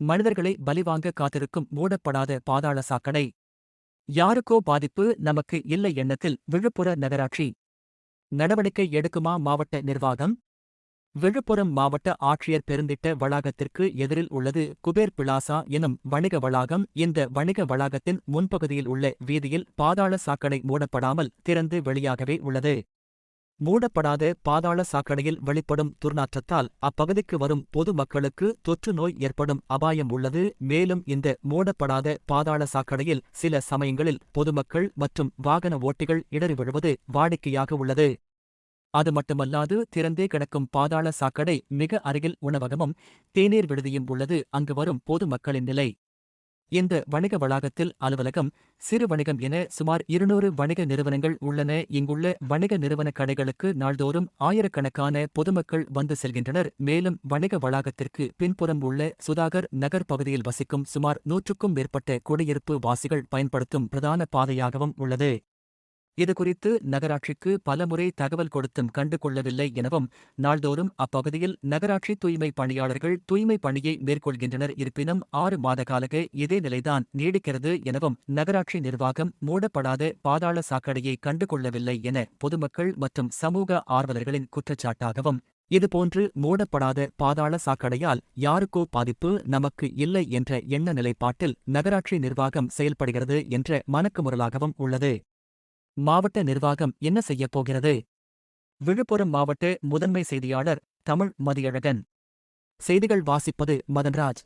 மனிதர்களை பலிவாங்க காத்திருக்கும் மூடப்படாத பாதாள சாக்கடை. யாருக்கோ பாதிப்பு நமக்கு இல்லை எண்ணத்தில் விழுப்புர நகராட்சி. நடவடிக்கை எடுக்குமா மாவட்ட நிர்வாகம்? விழுப்புரம் மாவட்ட ஆட்சியர் பெருந்திட்ட வளாகத்திற்கு எதிரில் உள்ளது குபேர் பிளாசா எனும் வணிக வளாகம். இந்த வணிக வளாகத்தின் முன்பகுதியில் உள்ள வீதியில் பாதாள சாக்கடை மூடப்படாமல் திறந்து வெளியாகவே உள்ளது. மூடப்படாத பாதாள சாக்கடையில் வெளிப்படும் துர்நாற்றத்தால் அப்பகுதிக்கு வரும் பொது மக்களுக்கு தொற்று நோய் ஏற்படும் அபாயம் உள்ளது. மேலும் இந்த மூடப்படாத பாதாள சாக்கடையில் சில சமயங்களில் பொதுமக்கள் மற்றும் வாகன ஓட்டிகள் இடறி விழுவது வாடிக்கையாக உள்ளது. அது மட்டுமல்லாது திறந்தே கிடக்கும் பாதாள சாக்கடை மிக அருகில் உணவகமும் தேநீர் விடுதியும் உள்ளது. அங்கு வரும் பொது மக்களின் நிலை இந்த வணிக வளாகத்தில் அலுவலகம் சிறு வணிகம் என சுமார் இருநூறு வணிக நிறுவனங்கள் உள்ளன. இங்குள்ள வணிக நிறுவன கடைகளுக்கு நாள்தோறும் ஆயிரக்கணக்கான பொதுமக்கள் வந்து செல்கின்றனர். மேலும் வணிக வளாகத்திற்கு பின்புறம் உள்ள சுதாகர் நகர் பகுதியில் வசிக்கும் சுமார் நூற்றுக்கும் மேற்பட்ட குடியிருப்பு வாசிகள் பயன்படுத்தும் பிரதான பாதையாகவும் உள்ளது. இதுகுறித்து நகராட்சிக்கு பலமுறை தகவல் கொடுத்தும் கண்டு கொள்ளவில்லை எனவும் நாள்தோறும் அப்பகுதியில் நகராட்சி தூய்மை பணியாளர்கள் தூய்மை பணியை மேற்கொள்கின்றனர் இருப்பினும் ஆறு மாத காலக இதே நிலைதான் நீடிக்கிறது எனவும் நகராட்சி நிர்வாகம் மூடப்படாத பாதாள சாக்கடையை கண்டு கொள்ளவில்லை என பொதுமக்கள் மற்றும் சமூக ஆர்வலர்களின் குற்றச்சாட்டாகவும் இதுபோன்று மூடப்படாத பாதாள சாக்கடையால் யாருக்கோ பாதிப்பு நமக்கு இல்லை என்ற எண்ண நிலைப்பாட்டில் நகராட்சி நிர்வாகம் செயல்படுகிறது என்ற மனக்குமுறலாகவும் உள்ளது. மாவட்ட நிர்வாகம் என்ன செய்யப் போகிறது? விழுப்புரம் மாவட்ட முதன்மை செய்தியாளர் தமிழ் மதியழகன். செய்திகள் வாசிப்பது மதன்ராஜ்.